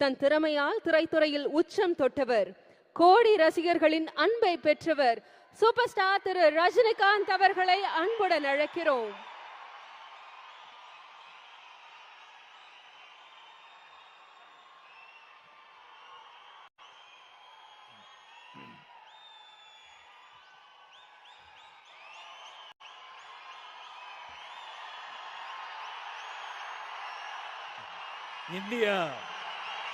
தன் திறமையால் திரைத்துறையில் உச்சம் தொட்டவர். கோடி ரசிகர்களின் அன்பை பெற்றவர். சூப்பர் ஸ்டார் திரு ரஜினிகாந்த் அவர்களை அன்புடன் அழைக்கிறோம். இந்தியா.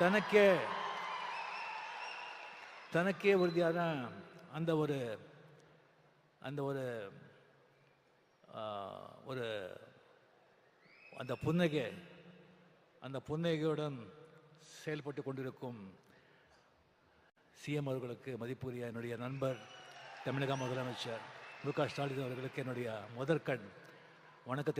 தனக்கே தனக்கே உறுதியான அந்த ஒரு அந்த ஒரு ஒரு அந்த புன்னகை அந்த புன்னகையுடன் செயல்பட்டு கொண்டிருக்கும் சிஎம் அவர்களுக்கு மதிப்புரிய என்னுடைய நண்பர் தமிழக முதலமைச்சர் மு க ஸ்டாலின் அவர்களுக்கு என்னுடைய முதற்கண் வணக்கத்தை